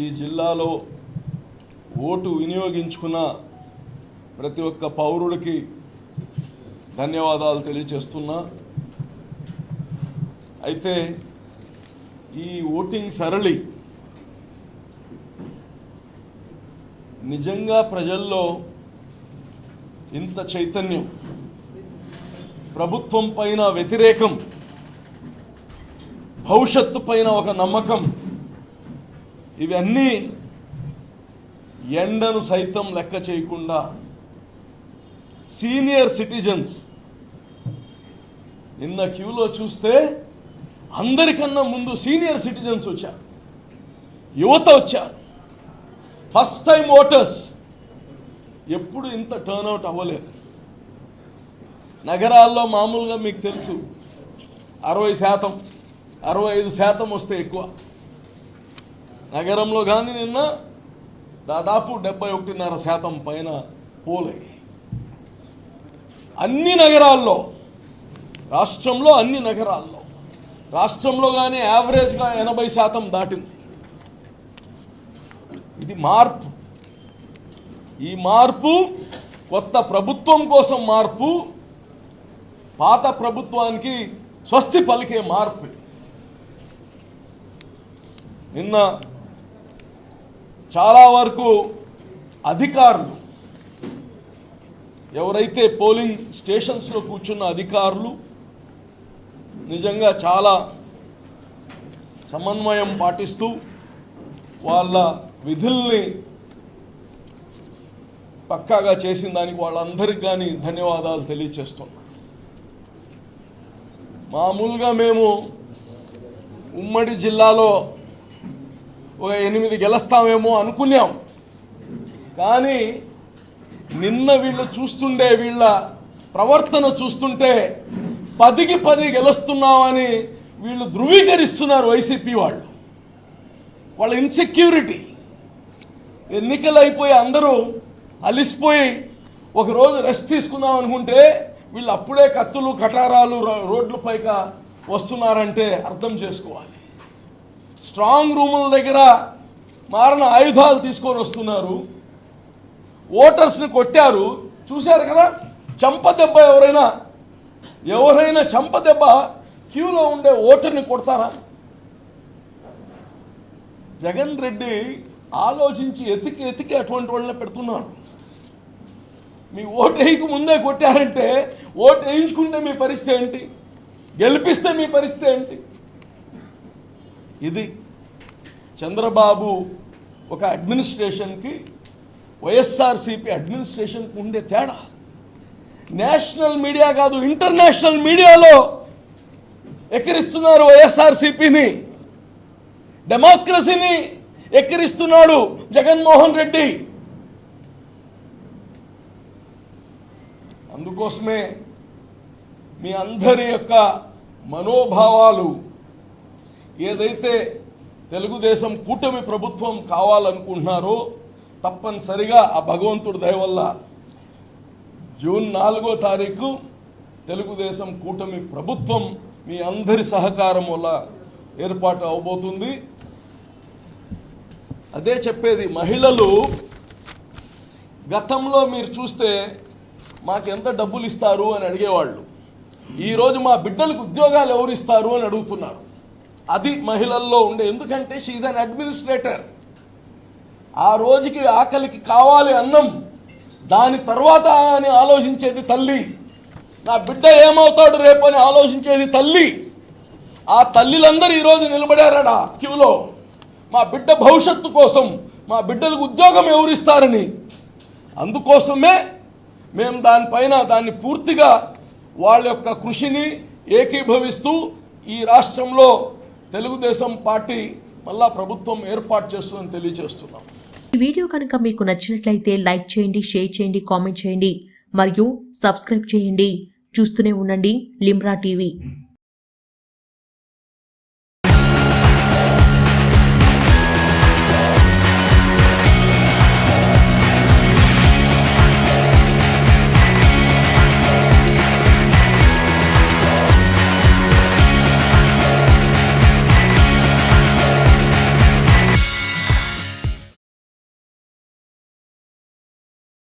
ఈ జిల్లాలో ఓటు వినియోగించుకున్న ప్రతి ఒక్క పౌరుడికి ధన్యవాదాలు తెలియజేస్తున్నా. అయితే ఈ ఓటింగ్ సరళి నిజంగా ప్రజల్లో ఇంత చైతన్యం ప్రభుత్వం పైన వ్యతిరేకం భవిష్యత్తు పైన ఒక నమ్మకం ఇవన్నీ ఎండను సైతం లెక్క చేయకుండా సీనియర్ సిటిజన్స్ నిన్న క్యూలో చూస్తే అందరికన్నా ముందు సీనియర్ సిటిజన్స్ వచ్చారు. యువత వచ్చారు. ఫస్ట్ టైం ఓటర్స్ ఎప్పుడు ఇంత టర్న్అవుట్ అవ్వలేదు. నగరాల్లో మామూలుగా మీకు తెలుసు అరవై శాతం అరవై ఐదు శాతం వస్తే ఎక్కువ. నగరంలో కానీ నిన్న దాదాపు డెబ్బై ఒకటిన్నర శాతం పైన పోలయ్యాయి అన్ని నగరాల్లో రాష్ట్రంలో అన్ని నగరాల్లో రాష్ట్రంలో కానీ యావరేజ్గా ఎనభై శాతం దాటింది. ఇది మార్పు. ఈ మార్పు కొత్త ప్రభుత్వం కోసం మార్పు పాత ప్రభుత్వానికి స్వస్తి పలికే మార్పు. నిన్న చాలా వరకు అధికారులు ఎవరైతే పోలింగ్ స్టేషన్స్లో కూర్చున్న అధికారులు నిజంగా చాలా సమన్వయం పాటిస్తూ వాళ్ళ విధుల్ని పక్కాగా చేసిన దానికి వాళ్ళందరికీ కానీ ధన్యవాదాలు తెలియచేస్తున్నా మామూలుగా మేము ఉమ్మడి జిల్లాలో ఒక ఎనిమిది గెలుస్తామేమో అనుకున్నాం. కానీ నిన్న వీళ్ళు చూస్తుండే వీళ్ళ ప్రవర్తన చూస్తుంటే పదికి పది గెలుస్తున్నామని వీళ్ళు ధృవీకరిస్తున్నారు వైసీపీ వాళ్ళు. వాళ్ళ ఇన్సెక్యూరిటీ ఎన్నికలు అయిపోయి అందరూ అలిసిపోయి ఒకరోజు రెస్ట్ తీసుకుందాం అనుకుంటే వీళ్ళు అప్పుడే కత్తులు కటారాలు రో- రోడ్ల పైక వస్తున్నారంటే అర్థం చేసుకోవాలి. స్ట్రాంగ్ రూముల దగ్గర మారిన ఆయుధాలు తీసుకొని వస్తున్నారు. ఓటర్స్ని కొట్టారు. చూశారు కదా? చంప దెబ్బ ఎవరైనా ఎవరైనా చంప దెబ్బ క్యూలో ఉండే ఓటర్ని కొడతారా? జగన్ రెడ్డి ఆలోచించి ఎతికి ఎతికి అటువంటి వాళ్ళని పెడుతున్నారు మీ ఓటు వేయక ముందే కొట్టారంటే ఓటు వేయించుకుంటే మీ పరిస్థితి ఏంటి? గెలిపిస్తే మీ పరిస్థితి ఏంటి? ఇది చంద్రబాబు ఒక అడ్మినిస్ట్రేషన్కి వైఎస్ఆర్సీపీ అడ్మినిస్ట్రేషన్కి ఉండే తేడా. నేషనల్ మీడియా కాదు ఇంటర్నేషనల్ మీడియాలో ఎక్కిరిస్తున్నారు వైఎస్ఆర్సీపీని. డెమోక్రసీని ఎక్కిరిస్తున్నాడు జగన్మోహన్ రెడ్డి. అందుకోసమే మీ అందరి యొక్క మనోభావాలు ఏదైతే తెలుగుదేశం కూటమి ప్రభుత్వం కావాలనుకుంటున్నారో తప్పనిసరిగా ఆ భగవంతుడి దయ వల్ల జూన్ నాలుగో తారీఖు తెలుగుదేశం కూటమి ప్రభుత్వం మీ అందరి సహకారం వల్ల ఏర్పాటు అవబోతుంది. అదే చెప్పేది మహిళలు. గతంలో మీరు చూస్తే మాకు ఎంత డబ్బులు ఇస్తారు అని అడిగేవాళ్ళు. ఈరోజు మా బిడ్డలకు ఉద్యోగాలు ఎవరు ఇస్తారు అని అడుగుతున్నారు. అది మహిళల్లో ఉండే. ఎందుకంటే షీఈ్ అన్ అడ్మినిస్ట్రేటర్ ఆ రోజుకి ఆకలికి కావాలి అన్నం దాని తర్వాత అని ఆలోచించేది తల్లి. నా బిడ్డ ఏమవుతాడు రేపు అని ఆలోచించేది తల్లి. ఆ తల్లిలందరూ ఈరోజు నిలబడారడా క్యూలో? మా బిడ్డ భవిష్యత్తు కోసం మా బిడ్డలకు ఉద్యోగం ఎవరిస్తారని. అందుకోసమే మేము దానిపైన దాన్ని పూర్తిగా వాళ్ళ యొక్క కృషిని ఏకీభవిస్తూ ఈ రాష్ట్రంలో తెలుగుదేశం పార్టీ మళ్ళా ప్రభుత్వం ఏర్పాటు చేస్తుందని తెలియజేస్తున్నాం. ఈ వీడియో కనుక మీకు నచ్చినట్లయితే లైక్ చేయండి షేర్ చేయండి కామెంట్ చేయండి మరియు సబ్స్క్రైబ్ చేయండి. చూస్తూనే ఉండండి లిమ్రా టీవీ.